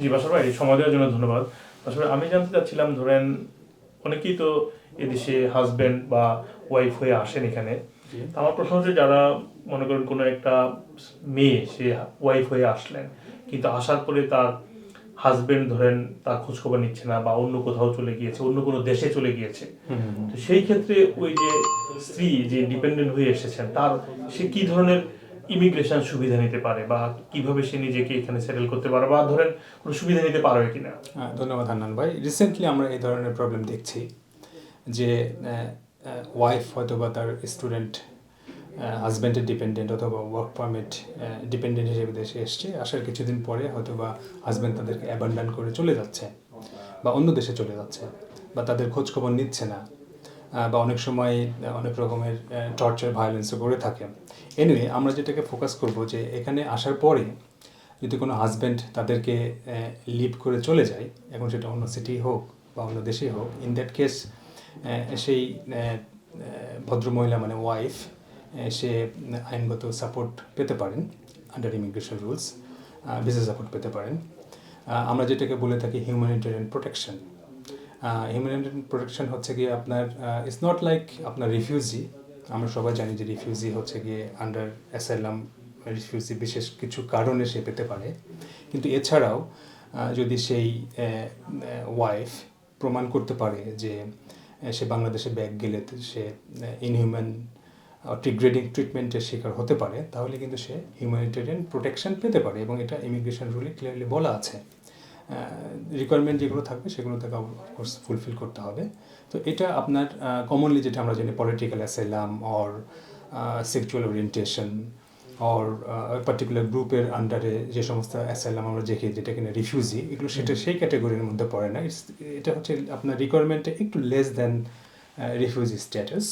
জি বাসর ভাই সময় দেওয়ার জন্য ধন্যবাদ। আসলে আমি জানতে চাচ্ছিলাম ধরেন অনেকেই তো এদেশে হাজবেন্ড বা ওয়াইফ হয়ে আসেন এখানে। আমার প্রশ্ন হচ্ছে যারা মনে করেন কোনো একটা মেয়ে সে ওয়াইফ হয়ে আসলেন কিন্তু আসার পরে তার হাজবেন্ড ধরেন তার খোঁজখবর নিচ্ছে না বা অন্য কোথাও চলে গিয়েছে অন্য কোনো দেশে চলে গিয়েছে। তো সেই ক্ষেত্রে ওই যে স্ত্রী যে ডিপেন্ডেন্ট হয়ে এসেছেন তার সে কি ধরনের ইমিগ্রেশন সুবিধা নিতে পারে বা কীভাবে সে নিজেকে এখানে সেটেল করতে পারে বা ধরেন কোনো সুবিধা নিতে পারবে কিনা? হ্যাঁ, ধন্যবাদ হান্নান ভাই। রিসেন্টলি আমরা এই ধরনের প্রবলেম দেখছি যে ওয়াইফ হয়তো বা তার স্টুডেন্ট হাজব্যান্ডের ডিপেন্ডেন্ট অথবা ওয়ার্ক পারমিট ডিপেন্ডেন্ট হিসেবে দেশে এসছে। আসার কিছুদিন পরে হয়তো বা হাজব্যান্ড তাদেরকে অ্যাবান্ডান করে চলে যাচ্ছে বা অন্য দেশে চলে যাচ্ছে বা তাদের খোঁজখবর নিচ্ছে না। বা অনেক সময় অনেক রকমের টর্চার ভায়োলেন্সও করে থাকে। এনিওয়ে আমরা যেটাকে ফোকাস করব যে এখানে আসার পরে যদি কোনো হাজব্যান্ড তাদেরকে লিভ করে চলে যায়, এখন সেটা অন্য সিটি হোক বা অন্য দেশেই হোক ইন দ্যাট কেস সেই ভদ্রমহিলা মানে ওয়াইফ সে আইনগত সাপোর্ট পেতে পারেন under immigration rules visa support পেতে পারেন। আমরা যেটাকে বলে থাকি হিউম্যানিটেরিয়ান প্রোটেকশন হিউম্যানিটেরিয়ান প্রোটেকশন হচ্ছে গিয়ে আপনার ইটস নট লাইক আপনার রিফিউজি আমরা সবাই জানি যে রিফিউজি হচ্ছে গিয়ে আন্ডার অ্যাসাইলাম রিফিউজি বিশেষ কিছু কারণে সে পেতে পারে। কিন্তু এছাড়াও যদি সেই ওয়াইফ প্রমাণ করতে পারে যে সে বাংলাদেশে ব্যাগ গেলে সে ইনহিউম্যান ডিগ্রেডিং ট্রিটমেন্টের শিকার হতে পারে, তাহলে কিন্তু সে হিউম্যানিটেরিয়ান প্রোটেকশন পেতে পারে এবং এটা ইমিগ্রেশন রুলে ক্লিয়ারলি বলা আছে। রিকোয়ারমেন্ট যেগুলো থাকবে সেগুলো তাকে অফকোর্স ফুলফিল করতে হবে। তো এটা আপনার কমনলি যেটা আমরা জানি political asylum or sexual orientation or particular গ্রুপের আন্ডারে যে সমস্ত অ্যাসাইলাম আমরা দেখি যেটা কিনা রিফিউজি এগুলো সেটা সেই ক্যাটাগরির মধ্যে পড়ে না। It's- এটা হচ্ছে আপনার রিকোয়ারমেন্টে একটু less than refugee status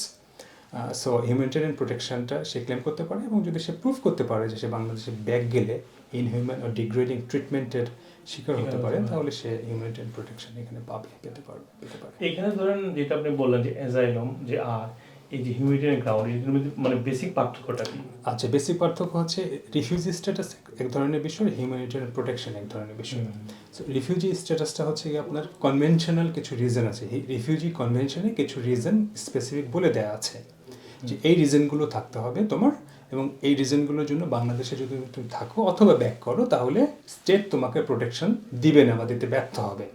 so humanitarian প্রোটেকশনটা সে ক্লেম করতে পারে এবং যদি সে প্রুভ করতে পারে যে সে বাংলাদেশে ব্যাগ গেলে ইনহিউম্যান ও ডিগ্রেডিং ট্রিটমেন্টের শিকার হতে পারে তাহলে সে হিউম্যানিটেরিয়ান প্রোটেকশন এখানে পাবে পেতে পারবে পেতে পারে এখানে ধরেন যেটা আপনি বললেন যে অ্যাজাইলম যে আর এই যে হিউম্যানিটেরিয়ান গ্রাউন্ড এর মধ্যে মানে বেসিক পার্থক্যটা কি? আচ্ছা বেসিক পার্থক্য হচ্ছে রিফিউজি স্ট্যাটাস এক ধরনের বিষয় হিউম্যানিটেরিয়ান প্রোটেকশন এক ধরনের বিষয়। সো রিফিউজি স্ট্যাটাসটা হচ্ছে কি আপনার কনভেনশনাল কিছু রিজন আছে। রিফিউজি কনভেনশনে কিছু রিজন স্পেসিফিক বলে দেওয়া আছে। যে এই রিজনগুলো থাকতে হবে তোমার এবং এই রিজনগুলোর জন্য বাংলাদেশে যদি তুমি থাকো অথবা ব্যাক করো তাহলে স্টেট তোমাকে প্রোটেকশন দিবে না বা দিতে ব্যর্থ হবে।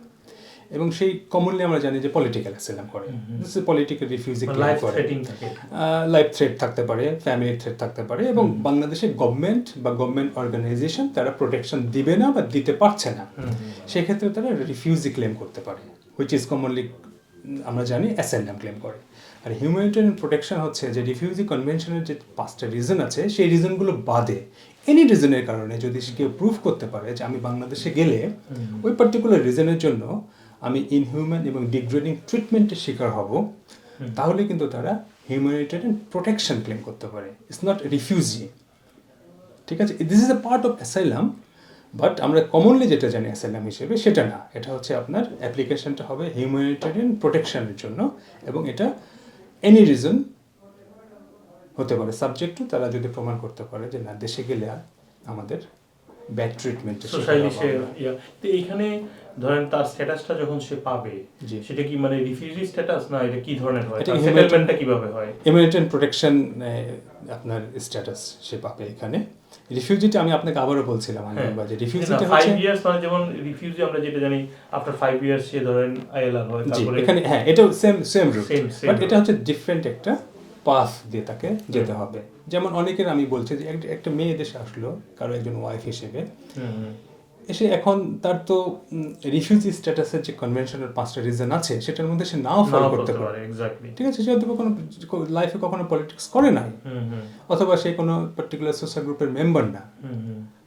এবং সেই কমনলি আমরা জানি যে পলিটিক্যাল অ্যাসেলাম করে। পলিটিক্যাল রিফিউজি লাইফ করে। লাইফ থ্রেট থাকতে পারে ফ্যামিলি থ্রেট থাকতে পারে এবং বাংলাদেশের গভর্নমেন্ট বা গভর্নমেন্ট অর্গানাইজেশন তারা প্রোটেকশন দিবে না বা দিতে পারছে না। সেক্ষেত্রে তারা রিফিউজি ক্লেম করতে পারে হুইচ ইজ কমনলি আমরা জানি অ্যাসেন্ডাম ক্লেম করে। আর হিউম্যানিটেরিয়ান প্রোটেকশন হচ্ছে যে রিফিউজি কনভেনশনের যে পাঁচটা রিজন আছে সেই রিজনগুলো বাদে এনি রিজনের কারণে যদি সে কেউ প্রুভ করতে পারে যে আমি বাংলাদেশে গেলে ওই পার্টিকুলার রিজনের জন্য আমি ইনহিউম্যান এবং ডিগ্রেডিং ট্রিটমেন্টের শিকার হব তাহলে কিন্তু তারা হিউম্যানিটেরিয়ান প্রোটেকশন ক্লেম করতে পারে। ইটস নট রিফিউজি ঠিক আছে? This is a part of asylum but আমরা কমনলি যেটা জানি অ্যাসাইলাম হিসেবে, সেটা না। এটা হচ্ছে আপনার অ্যাপ্লিকেশনটা হবে হিউম্যানিটেরিয়ান প্রোটেকশনের জন্য এবং এটা এনি রিজন হতে পারে। সাবজেক্ট তারা যদি প্রমাণ করতে পারে যে না, দেশে গেলে আমাদের ব্যাড ট্রিটমেন্টের সোশ্যালি সে ইয়া তো এইখানে ধরেন তার স্ট্যাটাসটা যখন সে পাবে। সেটা কি মানে রিফিউজি স্ট্যাটাস না এটা কি ধরনের হয়? এটা সেটেলমেন্টটা কীভাবে হয়? প্রোটেকশন আপনার স্ট্যাটাস সে পাবে এখানে। রিফিউজিটা আমি আপনাকে আবারও বলছিলাম আমি যে রিফিউজিটা হচ্ছে ইয়ার্স মানে যেমন রিফিউজি আমরা যেটা জানি আফটার ফাইভ ইয়ার্স সে ধরেন আইএলআর হয় তারপরে এখানে হ্যাঁ এটাও সেম সেম রুট বাট এটা হচ্ছে ডিফারেন্ট একটা পাথ দিয়ে তাকে যেতে হবে। যেমন অনেকের আমি বলছি যে একটা- মেয়ে দেশে আসলো কারও একজন ওয়াইফ হিসেবে। এসে এখন তার তো রিফিউজি স্ট্যাটাসের যে কনভেনশনের পাঁচটা রিজন আছে সেটার মধ্যে সে নাও ফলো করতে পারে। ঠিক আছে সে হয়তো কোনো লাইফে কখনো পলিটিক্স করে নাই। অথবা সে কোনো পার্টিকুলার সোশ্যাল গ্রুপের মেম্বার না।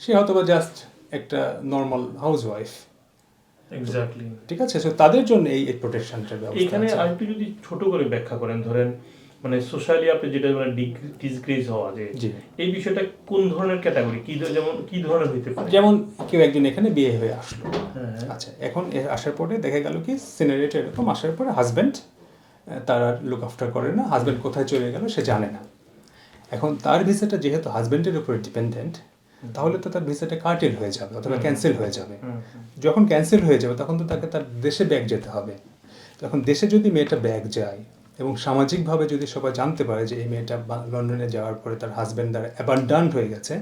সে হয়তো বা জাস্ট একটা নর্মাল হাউস ওয়াইফ এক্স্যাক্টলি ঠিক আছে সো তাদের জন্য এই প্রোটেকশনটার ব্যবস্থা এখানে আরেকটু যদি ছোট করে ব্যাখ্যা করেন ধরেন মানে সোশ্যালি আপনি যেটা মানে ডিসগ্রেজ হওয়া যে এই বিষয়টা কোন ধরনের ক্যাটাগরি কি যেমন কি ধরনের হইতে পারে? যেমন কেউ একজন এখানে বিয়ে হয়ে আসলো। হ্যাঁ। আচ্ছা এখন আসার পরে দেখা গেল কি সিনারিটা এরকম আসার পরে হাজব্যান্ড তার আর লুক আফটার করে না হাজব্যান্ড কোথায় চলে গেল সে জানে না। এখন তার ভিসাটা যেহেতু হাজব্যান্ডের উপরে ডিপেন্ডেন্ট তাহলে তো তার ভিসাটা কার্টেল হয়ে যাবে অথবা ক্যান্সেল হয়ে যাবে। যখন ক্যান্সেল হয়ে যাবে তখন তো তাকে তার দেশে ব্যাগ যেতে হবে। তখন দেশে যদি মেয়েটা ব্যাগ যায় এবং সামাজিকভাবে যদি সবাই জানতে পারে যে এই মেয়েটা লন্ডনে যাওয়ার পরে তার হাজব্যান্ড দ্বারা অ্যাবান্ডান্ট হয়ে গেছে।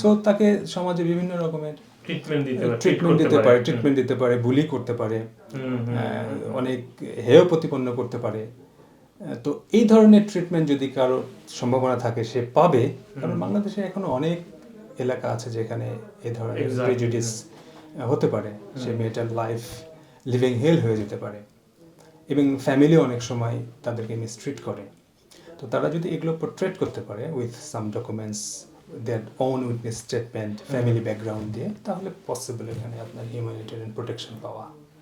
সো তাকে সমাজে বিভিন্ন রকমের ট্রিটমেন্ট দিতে পারে ট্রিটমেন্ট দিতে পারে। বুলি করতে পারে। অনেক হেয় প্রতিপন্ন করতে পারে। তো এই ধরনের ট্রিটমেন্ট যদি কারও সম্ভাবনা থাকে সে পাবে। কারণ বাংলাদেশে এখনও অনেক এলাকা আছে যেখানে এই ধরনের প্রেজুডিস হতে পারে। সে মেয়েটার লাইফ লিভিং হেল হয়ে যেতে পারে। এবং ফ্যামিলি অনেক সময় তাদেরকে মিসট্রিট করে। তো তারা যদি এগুলো পোর্ট্রেট করতে পারে with some documents their own witness statement family background দিয়ে তাহলে পসিবল এখানে আপনার হিউম্যানিটেরিয়ান প্রোটেকশন পাওয়া।